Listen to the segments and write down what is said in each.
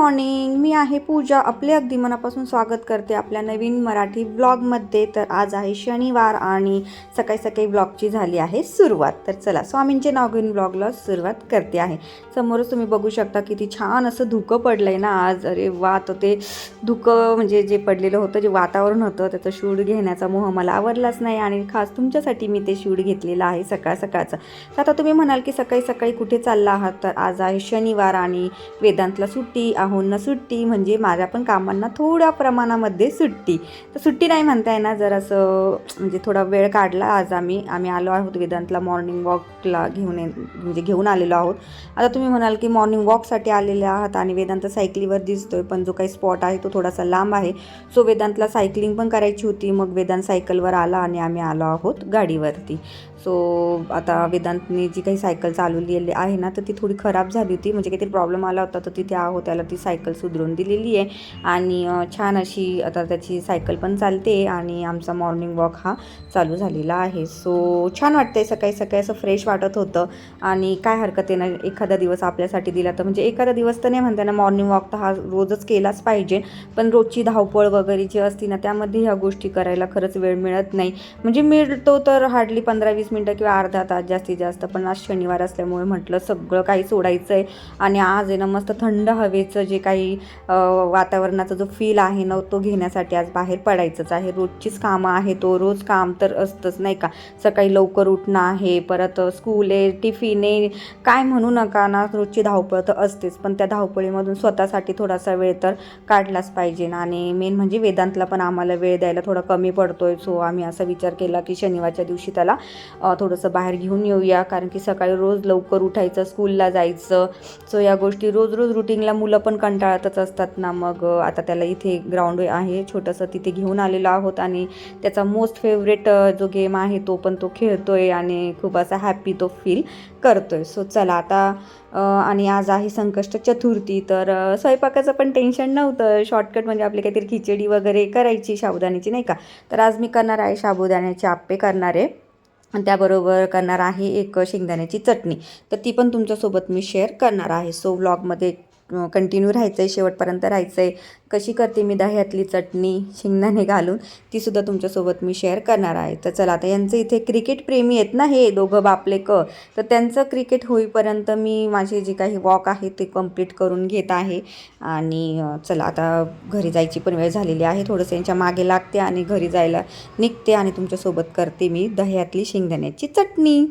Morning मी आहे पूजा. आपले अगदी मनापासून स्वागत करते आपल्या नवीन मराठी ब्लॉगमध्ये. तर आज आहे शनिवार आणि सकाळी सकाळी ब्लॉगची झाली आहे सुरुवात. तर चला स्वामींचे नाव घेऊन ब्लॉगला सुरुवात करते आहे. समोरच तुम्ही बघू शकता किती छान असं धुकं पडलं आहे ना आज. अरे वा तर ते धुकं म्हणजे जे पडलेलं होतं जे वातावरण होतं त्याचं शूड घेण्याचा मोह मला आवडलाच नाही आणि खास तुमच्यासाठी मी ते शूड घेतलेलं आहे सकाळ सकाळचं. तर आता तुम्ही म्हणाल की सकाळी सकाळी कुठे चालला आहात? तर आज आहे शनिवार आणि वेदांतला सुट्टी आहोंना सुट्टी म्हणजे माझ्या पण कामांना थोड्या प्रमाणामध्ये सुट्टी. तर सुट्टी नाही म्हणता येणार जर असं म्हणजे थोडा वेळ काढला आज आम्ही. आम्ही आलो आहोत वेदांतला मॉर्निंग वॉकला घेऊन ये- म्हणजे घेऊन आलेलो आहोत. आता तुम्ही म्हणाल की मॉर्निंग वॉकसाठी आलेले आहात आणि वेदांत सायकलीवर दिसतोय पण जो काही स्पॉट आहे तो थोडासा लांब आहे. सो वेदांतला सायकलिंग पण करायची होती मग वेदांत सायकलवर आला आणि आम्ही आलो आहोत गाडीवरती. सो आता वेदांतने जी काही सायकल चालवलेली आहे ना तर ती थोडी खराब झाली होती. म्हणजे काहीतरी प्रॉब्लेम आला होता तर तिथे आहो त्याला ती सायकल सुधरून दिलेली आहे. आणि छान अशी आता त्याची सायकल पण चालते आणि आमचा मॉर्निंग वॉक हा चालू झालेला आहे. सो छान वाटतंय सकाळी सकाळी असं फ्रेश वाटत होतं. आणि काय हरकत आहे ना एखादा दिवस आपल्यासाठी दिला तर म्हणजे एखादा दिवस तर नाही म्हणता ना मॉर्निंग वॉक तर हा रोजच केलाच पाहिजे. पण रोजची धावपळ वगैरे जी असती ना त्यामध्ये ह्या गोष्टी करायला खरंच वेळ मिळत नाही. म्हणजे मिळतो तर हार्डली पंधरा वीस मिनटं किंवा अर्धा तास जास्तीत जास्त पण आज शनिवार असल्यामुळे म्हटलं सगळं काही सोडायचं आहे आणि आज आहे ना मस्त थंड हवेचं जे काही वातावरणाचा जो फील आहे ना तो घेण्यासाठी आज बाहेर पडायचंच आहे. रोजचीच कामं आहे तो रोज काम तर असतंच नाही का? सकाळी लवकर उठणं आहे परत स्कूल आहे टिफिन आहे काय म्हणू नका ना रोजची धावपळ तर असतेच. पण त्या धावपळीमधून स्वतःसाठी थोडासा वेळ तर काढलाच पाहिजे. ना आणि मेन म्हणजे वेदांतला पण आम्हाला वेळ द्यायला थोडा कमी पडतोय. सो आम्ही असा विचार केला की शनिवारच्या दिवशी त्याला थोडंसं बाहेर घेऊन येऊया. कारण की सकाळी रोज लवकर उठायचं स्कूलला जायचं. सो या गोष्टी रोज रोज रुटीनला मुलं पण कंटाळतच असतात ना. मग आता त्याला इथे ग्राउंड आहे. छोटंसं तिथे घेऊन आलेलो आहोत आणि त्याचा मोस्ट फेवरेट जो गेम आहे तो पण तो खेळतो आहे आणि खूप असा हॅपी तो फील करतो आहे सो चला आता आणि आज आहे संकष्ट चतुर्थी. तर स्वयंपाकाचं पण टेन्शन नव्हतं. शॉर्टकट म्हणजे आपली काहीतरी खिचडी वगैरे करायची साबुदाण्याची नाही का? तर आज मी करणार आहे साबुदाण्याचे आप्पे करणार आहे. त्याबरोबर करणार आहे एक शेंगदाण्याची चटणी. तर ती पण तुमच्यासोबत मी शेअर करणार आहे. सो व्लॉगमध्ये कंटिन्यू राहायचं आहे शेवटपर्यंत राहायचं आहे कशी करते मी दह्यातली चटणी शेंगदाणे घालून तीसुद्धा तुमच्यासोबत मी शेअर करणार आहे. तर चला आता यांचं इथे क्रिकेट प्रेमी आहेत ना हे दोघं बापले क तर त्यांचं क्रिकेट होईपर्यंत मी माझे जे काही वॉक आहे ते कंप्लीट करून घेत आहे. आणि चला आता घरी जायची पण वेळ झालेली आहे. थोडंसं यांच्या मागे लागते आणि घरी जायला निघते आणि तुमच्यासोबत करते मी दह्यातली शेंगदाण्याची चटणी.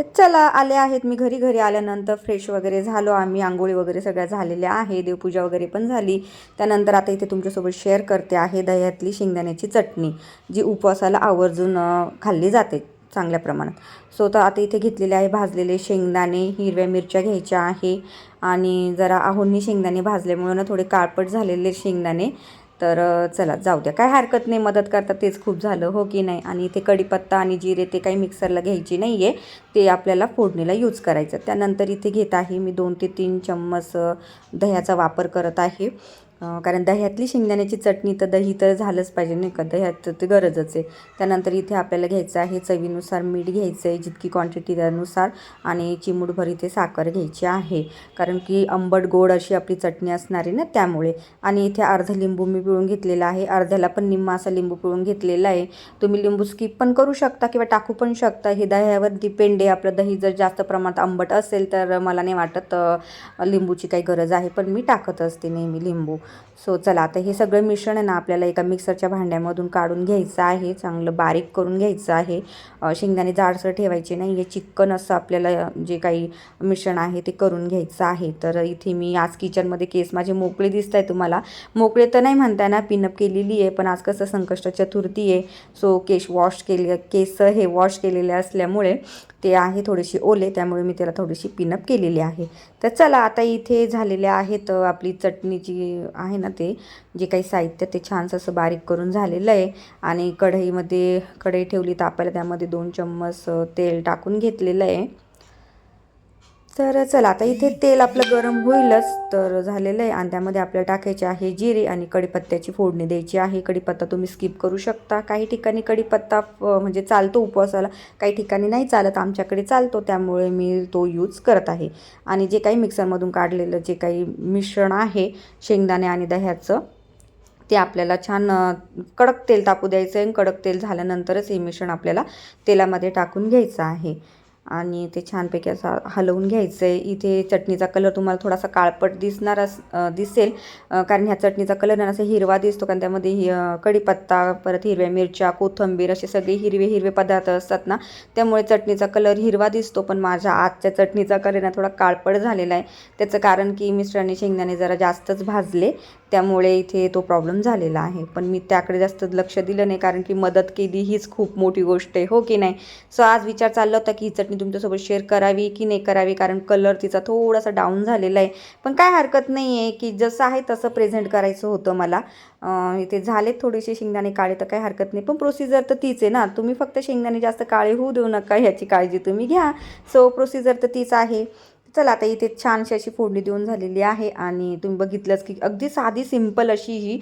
तर चला आले आहेत. मी घरी घरी आल्यानंतर फ्रेश वगैरे झालो आम्ही. आंघोळी वगैरे सगळ्या झालेल्या आहे. देवपूजा वगैरे पण झाली. त्यानंतर आता इथे तुमच्यासोबत शेअर करते आहे दह्यातली शेंगदाण्याची चटणी जी उपवासाला आवर्जून खाल्ली जाते चांगल्या प्रमाणात. सो तर आता इथे घेतलेले आहे भाजलेले शेंगदाणे हिरव्या मिरच्या घ्यायच्या आहे. आणि जरा आहोंनी शेंगदाणे भाजल्यामुळं ना थोडे काळपट झालेले शेंगदाणे. तर चला जाऊ द्या. काय हरकत नाही मदत करता तेच खूप झालं हो की नाही? आणि इथे कढीपत्ता आणि जिरे ते काही मिक्सरला घ्यायची नाही आहे ते आपल्याला फोडणीला यूज करायचं. त्यानंतर इथे घेत आहे मी दोन ते तीन चम्मच दह्याचा वापर करत आहे. कारण दह्यातली शेंगदाण्याची चटणी तर दही तर झालंच पाहिजे नाही का? दह्यात ते गरजच आहे. त्यानंतर इथे आपल्याला घ्यायचं आहे चवीनुसार मीठ घ्यायचं आहे जितकी क्वांटिटी त्यानुसार आणि चिमूटभर इथे साखर घ्यायची आहे. कारण की आंबट गोड अशी आपली चटणी असणार आहे ना त्यामुळे. आणि इथे अर्ध लिंबू मी पिळून घेतलेला आहे. अर्ध्याला पण निम्मा असा लिंबू पिळून घेतलेला आहे. तुम्ही लिंबू स्किप पण करू शकता किंवा टाकू पण शकता. हे दह्यावर डिपेंड आहे. आपलं दही जर जास्त प्रमाणात आंबट असेल तर मला नाही वाटत लिंबूची काही गरज आहे. पण मी टाकत असते नेहमी लिंबू. सो चला आता हे सगळं मिश्रण आहे ना आपल्याला एका मिक्सरच्या भांड्यामधून काढून घ्यायचं आहे चांगलं बारीक करून घ्यायचं आहे. शेंगदाणे जाडसर ठेवायचे नाही हे चिक्कन असं आपल्याला जे काही मिश्रण आहे ते करून घ्यायचं आहे. तर इथे मी आज किचनमध्ये केस माझे मोकळे दिसत आहे तुम्हाला. मोकळे तर नाही म्हणताय ना पिनअप केलेली आहे पण आज कसं संकष्ट चतुर्थी आहे. सो केश वॉश केले केस हे वॉश केलेले असल्यामुळे ते आहे थोडीशी ओले त्यामुळे मी त्याला थोडीशी पिनअप केलेली आहे. तर चला आता इथे झालेले आहेत आपली चटणी जी आहे ना ते जे काही साहित्य ते छानसं असं बारीक करून झालेलं आहे. आणि कढईमध्ये कढई ठेवली तापायला त्यामध्ये दोन चम्मच तेल टाकून घेतलेलं आहे. तर चला आता इथे तेल आपलं गरम होईलच तर झालेलं आहे. आणि त्यामध्ये आपल्याला टाकायचे आहे जिरे आणि कढीपत्त्याची फोडणी द्यायची आहे. कढीपत्ता तुम्ही स्किप करू शकता. काही ठिकाणी कढीपत्ता म्हणजे चालतो उपवासाला काही ठिकाणी नाही चालत. आमच्याकडे चालतो त्यामुळे मी तो यूज करत आहे. आणि जे काही मिक्सरमधून काढलेलं जे काही मिश्रण आहे शेंगदाणे आणि दह्याचं ते आपल्याला छान कडक तेल तापू द्यायचं आहे कडक तेल झाल्यानंतरच हे मिश्रण आपल्याला तेलामध्ये टाकून घ्यायचं आहे. आणि ते छानपैकी असं हलवून घ्यायचं आहे इथे चटणीचा कलर तुम्हाला थोडासा काळपट दिसणार अस दिसेल. कारण ह्या चटणीचा कलर ना असा हिरवा दिसतो. कारण त्यामध्ये हि कढीपत्ता परत हिरव्या मिरच्या कोथिंबीर असे सगळे हिरवे हिरवे पदार्थ असतात ना. त्यामुळे चटणीचा कलर हिरवा दिसतो. पण माझ्या आजच्या चटणीचा कलर ना थोडा काळपट झालेला आहे. त्याचं कारण की मिश्राने शेंगदाणे जरा जास्तच भाजले. त्यामुळे इथे तो प्रॉब्लेम झालेला आहे. पण मी त्याकडे जास्त लक्ष दिलं नाही कारण की मदत केली हीच खूप मोठी गोष्ट आहे हो की नाही? सो आज विचार चालला होता की ही चटणी तुमच्यासोबत शेअर करावी की नाही करावी कारण कलर तिचा थोडासा डाऊन झालेला आहे. पण काय हरकत नाही आहे की जसं आहे तसं प्रेझेंट करायचं होतं मला. इथे झालेत थोडेसे शेंगदाणे काळे तर काही हरकत नाही. पण प्रोसिजर तर तीच आहे ना. तुम्ही फक्त शेंगदाणे जास्त काळे होऊ देऊ नका ह्याची काळजी तुम्ही घ्या. सो प्रोसिजर तर तीच आहे. चला आता इथे छानशी अशी फोडणी देऊन झालेली आहे आणि तुम्ही बघितलंच की अगदी साधी सिंपल अशी ही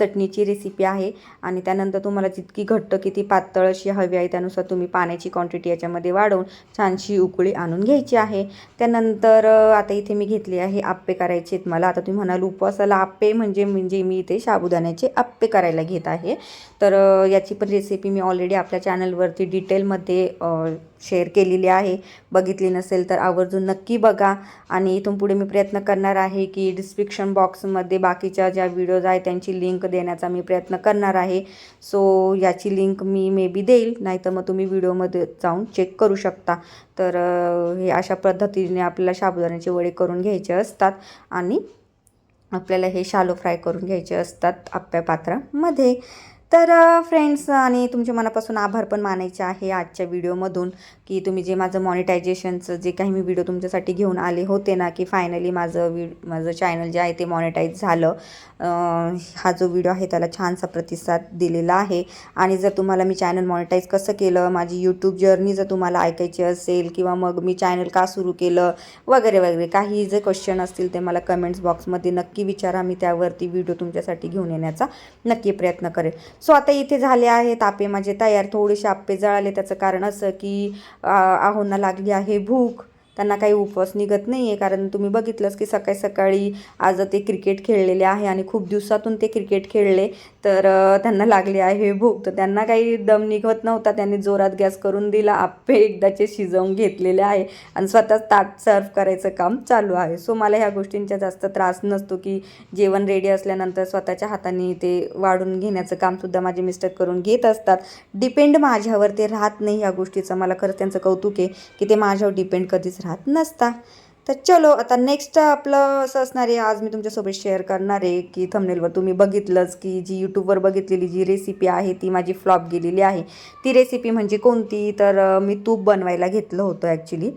चटणीची रेसिपी आहे. आणि त्यानंतर तुम्हाला जितकी घट्ट किती पातळ अशी हवी आहे त्यानुसार तुम्ही पाण्याची क्वांटिटी याच्यामध्ये वाढवून छानशी उकळी आणून घ्यायची आहे. त्यानंतर आता इथे मी घेतली आहे आप्पे करायचे आहेत मला. आता तुम्ही म्हणाल उपवासाला आप्पे म्हणजे म्हणजे मी इथे साबुदाण्याचे आप्पे करायला घेत आहे. तर याची पण रेसिपी मी ऑलरेडी आपल्या चॅनलवरती डिटेलमध्ये शेअर केलेली आहे. बघितली नसेल तर आवर्जून नक्की बघा. आणि इथून पुढे मी प्रयत्न करणार आहे की डिस्क्रिप्शन बॉक्समध्ये बाकीच्या ज्या व्हिडिओज आहेत त्यांची लिंक देण्याचा मी प्रयत्न करणार आहे. सो याची लिंक मी मे बी देईल नाहीतर मग तुम्ही व्हिडिओमध्ये जाऊन चेक करू शकता. तर हे अशा पद्धतीने आपल्याला साबुदाण्याचे वडे करून घ्यायचे असतात आणि आपल्याला हे शालो फ्राय करून घ्यायचे असतात आप्या पात्रामध्ये तर फ्रेंड्स आणि तुमचे मनापासून आभार पण मानायचे आहे आजच्या व्हिडिओमधून की तुम्ही जे माझं मॉनिटायझेशनचं जे काही मी व्हिडिओ तुमच्यासाठी घेऊन आले होते ना की फायनली माझं वि माझं चॅनल जे आहे ते मॉनिटाईज झालं. हा जो व्हिडिओ आहे त्याला छानसा प्रतिसाद दिलेला आहे. आणि जर तुम्हाला मी चॅनल मॉनिटाईज कसं केलं माझी यूट्यूब जर्नी जर तुम्हाला ऐकायची असेल किंवा मग मी चॅनल का सुरू केलं वगैरे वगैरे काही जे क्वेश्चन असतील ते मला कमेंट्स बॉक्समध्ये नक्की विचारा. मी त्यावरती व्हिडिओ तुमच्यासाठी घेऊन येण्याचा नक्की प्रयत्न करेल. सो आता इथे झाले आहेत आपे माझे तयार. थोडेसे आपे जळाले. त्याचं कारण असं की आहोंना लागली आहे भूक. त्यांना काही उपवास निघत नाही आहे कारण तुम्ही बघितलंच की सकाळी सकाळी आज ते क्रिकेट खेळलेले आहे आणि खूप दिवसातून ते क्रिकेट खेळले. तर त्यांना लागली आहे भूक. तर त्यांना काही दम निघत नव्हता. त्यांनी जोरात गॅस करून दिला. आप्पे एकदाचे शिजवून घेतलेले आहे. आणि स्वतःच ताट सर्व करायचं काम चालू आहे. सो मला ह्या गोष्टींचा जास्त त्रास नसतो की जेवण रेडी असल्यानंतर स्वतःच्या हाताने ते वाढून घेण्याचं कामसुद्धा माझे मिस्टर करून घेत असतात. डिपेंड माझ्यावर. ते राहत नाही ह्या गोष्टीचं. मला खरंच त्यांचं कौतुक आहे की ते माझ्यावर डिपेंड कधीच राहत नसता. तर चलो आता नेक्स्ट आपलं असं असणार आहे आज मी तुमच्यासोबत शेअर करणार आहे की थंबनेलवर तुम्ही बघितलंच की जी यूट्यूबवर बघितलेली जी रेसिपी आहे ती माझी फ्लॉप गेलेली आहे. ती रेसिपी म्हणजे कोणती? तर मी तूप बनवायला घेतलं होतं ॲक्च्युली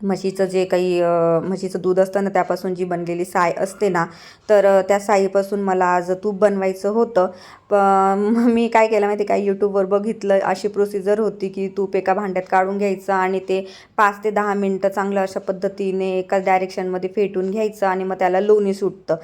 म्हशीचं जे काही म्हशीचं दूध असतं ना त्यापासून जी बनलेली साय असते ना तर त्या साईपासून मला आज तूप बनवायचं होतं. प मी काय केलं माहिती काय यूट्यूबवर बघितलं अशी प्रोसिजर होती की तूप एका भांड्यात काढून घ्यायचं आणि ते पाच ते दहा मिनटं चांगलं अशा पद्धतीने एकाच डायरेक्शनमध्ये फेटून घ्यायचं आणि मग त्याला लोणी सुटतं.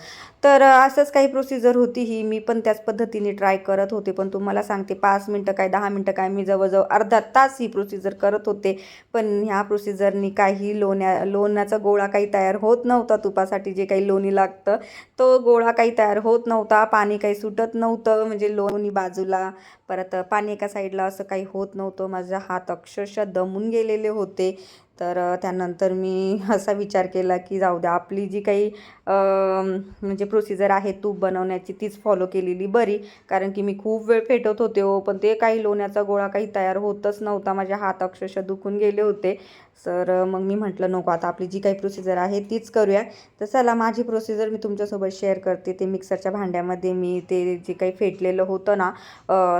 तर असंच काही प्रोसिजर होती ही. मी पण त्याच पद्धतीने ट्राय करत होते. पण तुम्हाला सांगते पाच मिनटं काय दहा मिनटं काय मी जवळजवळ अर्धा तास ही प्रोसिजर करत होते. पण ह्या प्रोसिजरनी काही लोण्या लोण्याचा गोळा काही तयार होत नव्हता तुपासाठी. जे काही लोणी लागतं तो गोळा काही तयार होत नव्हता. पाणी काही सुटत नव्हतं. म्हणजे लोणी बाजूला परत पाणी एका साईडला असं काही होत नव्हतं. माझा हात अक्षरशः दमून गेलेले होते. तर त्यानंतर मी असा विचार केला की जाऊ द्या आपली जी काही म्हणजे प्रोसिजर आहे तूप बनवण्याची तीच फॉलो केलेली बरी. कारण की मी खूप वेळ फेटत होते हो पण ते काही लोण्याचा गोळा काही तयार होतच नव्हता. माझे हात अक्षरशः दुखून गेले होते. तर मग मी म्हटलं नको आता आपली जी काही प्रोसिजर आहे तीच करूया. तर चला माझी प्रोसिजर मी तुमच्यासोबत शेअर करते. ते मिक्सरच्या भांड्यामध्ये मी ते जे काही फेटलेलं होतं ना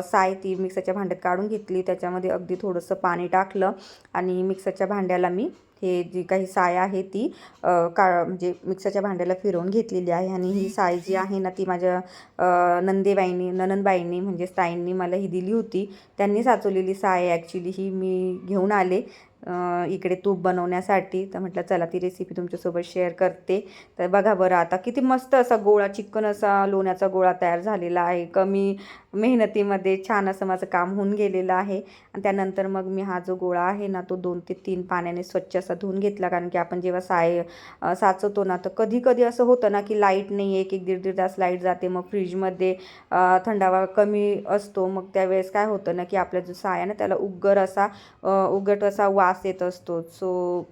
साय ती मिक्सरच्या भांड्यात काढून घेतली. त्याच्यामध्ये अगदी थोडंसं पाणी टाकलं आणि मिक्सरच्या भांड्याला मी हे जी काही साय आहे ती का म्हणजे मिक्सरच्या भांड्याला फिरवून घेतलेली आहे. आणि ही साय जी आहे ना ती माझ्या नंदेबाईंनी ननंदबाईंनी म्हणजे ताईंनी मला ही दिली होती. त्यांनी साचवलेली साय ॲक्च्युली ही मी घेऊन आले. इकडे तूप बनवण्यासाठी. तर म्हटलं चला ती रेसिपी तुमच्यासोबत शेअर करते. तर बघा बरं आता किती मस्त असा गोळा चिकन असा लोण्याचा गोळा तयार झालेला आहे. कमी मेहनतीमध्ये छान असं माझं काम होऊन गेलेलं आहे. आणि त्यानंतर मग मी हा जो गोळा आहे ना तो दोन ते तीन पाण्याने स्वच्छ असा धुवून घेतला. कारण की आपण जेव्हा साय साचवतो ना तर कधी कधी असं होतं ना की लाइट नाही एक एक दीड दीड तास लाइट जाते. मग फ्रीजमध्ये थंडावा कमी असतो. मग त्यावेळेस काय होतं ना की आपला जो साय आहे ना त्याला उग्गर असा अ, उगट असा वास येत असतो. सो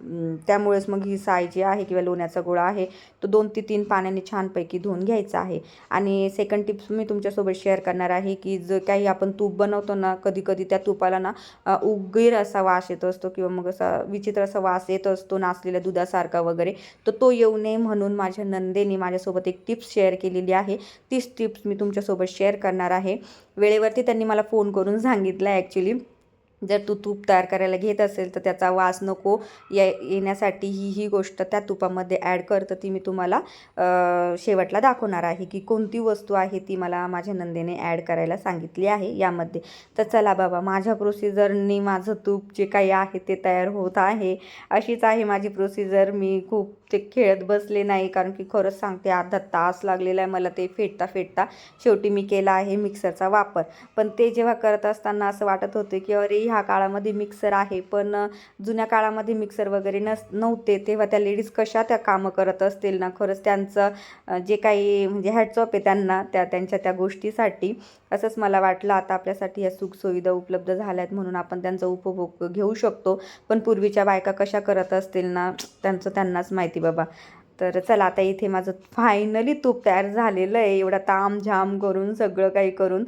त्यामुळेच मग ही साय जी आहे किंवा लोण्याचा गोळा आहे तो दोन ते तीन पाण्याने छानपैकी धुवून घ्यायचा आहे. आणि सेकंड टिप्स मी तुमच्यासोबत शेअर करणार आहे की जर काही आपण तूप बनवतो ना कधी कधी त्या तुपाला ना उगीर असा वास येत असतो किंवा मग असा विचित्र असा वास येत असतो नासलेल्या दुधासारखा वगैरे. तर तो येऊ नये म्हणून माझ्या नंदेने माझ्यासोबत एक टिप्स शेअर केलेली आहे. तीच टिप्स मी तुमच्यासोबत शेअर करणार आहे. वेळेवरती त्यांनी मला फोन करून सांगितलं ॲक्च्युली जर तू तूप तयार करायला घेत असेल तर त्याचा वास नको. या येण्यासाठी ही ही गोष्ट त्या तुपामध्ये ॲड करतं ती मी तुम्हाला शेवटला दाखवणार आहे की कोणती वस्तू आहे ती मला माझ्या नंदेने ॲड करायला सांगितली आहे यामध्ये. तर चला बाबा माझ्या प्रोसिजरनी माझं तूप जे काही आहे ते तयार होत आहे. अशीच आहे माझी प्रोसिजर मी खूप ते खेळत बसले नाही कारण की खरंच सांगते अर्धा तास लागलेला आहे मला ते फेटता फेटता शेवटी मी केला आहे मिक्सरचा वापर. पण ते जेव्हा करत असताना असं वाटत होते की अरे ह्या काळामध्ये मिक्सर आहे. पण जुन्या काळामध्ये मिक्सर वगैरे नस नव्हते. तेव्हा त्या लेडीज कशा त्या कामं करत असतील ना? खरंच त्यांचं जे काही म्हणजे हॅट्सअप आहे त्यांना त्या त्यांच्या त्या गोष्टीसाठी. असंच मला वाटलं आता आपल्यासाठी या सुखसुविधा उपलब्ध झाल्या आहेत म्हणून आपण त्यांचा उपभोग घेऊ शकतो. पण पूर्वीच्या बायका कशा करत असतील ना त्यांचं त्यांनाच माहिती बाबा. तर चला आता इथे माझं फायनली तूप तयार झालेलं आहे. एवढा ताम झाम करून सगळं काही करून.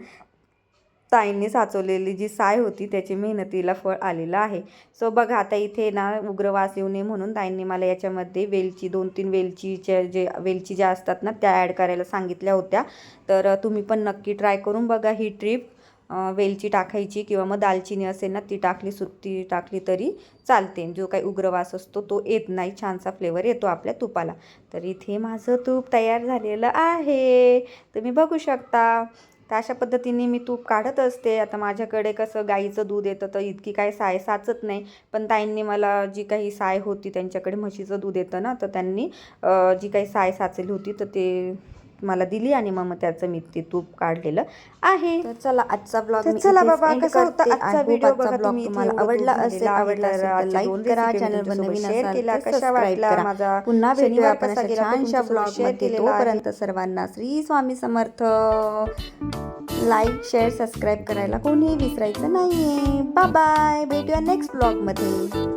ताईंनी साचवलेली जी साय होती त्याची मेहनतीला फळ आलेलं आहे. सो बघा आता इथे ना उग्रवास येऊ नये म्हणून ताईंनी मला याच्यामध्ये वेलची दोन तीन वेलचीच्या जे वेलची ज्या असतात ना त्या ॲड करायला सांगितल्या होत्या. तर तुम्ही पण नक्की ट्राय करून बघा ही ट्रिप वेलची टाकायची किंवा मग दालचिनी असेल ना ती टाकली सु ती टाकली तरी चालते. जो काही उग्रवास असतो तो येत नाही. छानसा फ्लेवर येतो आपल्या तुपाला. तर इथे माझं तूप तयार झालेलं आहे. तुम्ही बघू शकता. तर अशा पद्धतीने मी तूप काढत असते. आता माझ्याकडे कसं गाईचं दूध येतं तर इतकी काय साय साचत नाही. पण ताईंनी मला जी काही साय होती त्यांच्याकडे म्हशीचं दूध येतं ना तर त्यांनी जी काही साय साचली होती तर ते मला दिली आणि मग त्याचं मी ते तूप काढलेलं आहे. तर चला आजचा ब्लॉग चला बाबा, कसा होता. आजचा व्हिडिओ बघा तुम्ही तुम्हाला आवडला असेल. आवडला तर असेल लाईक करा चॅनल वर नवीन शेअर तर कशा करा. माझा पुन्हा शनिवार आपण तो छानशा ब्लॉग केलेला आहे. तोपर्यंत सर्वांना Shri Swami Samarth. Like share subscribe करायला कोणीही विसरायचं नाहीये. बाय बाय भेटूया नेक्स्ट ब्लॉगमध्ये.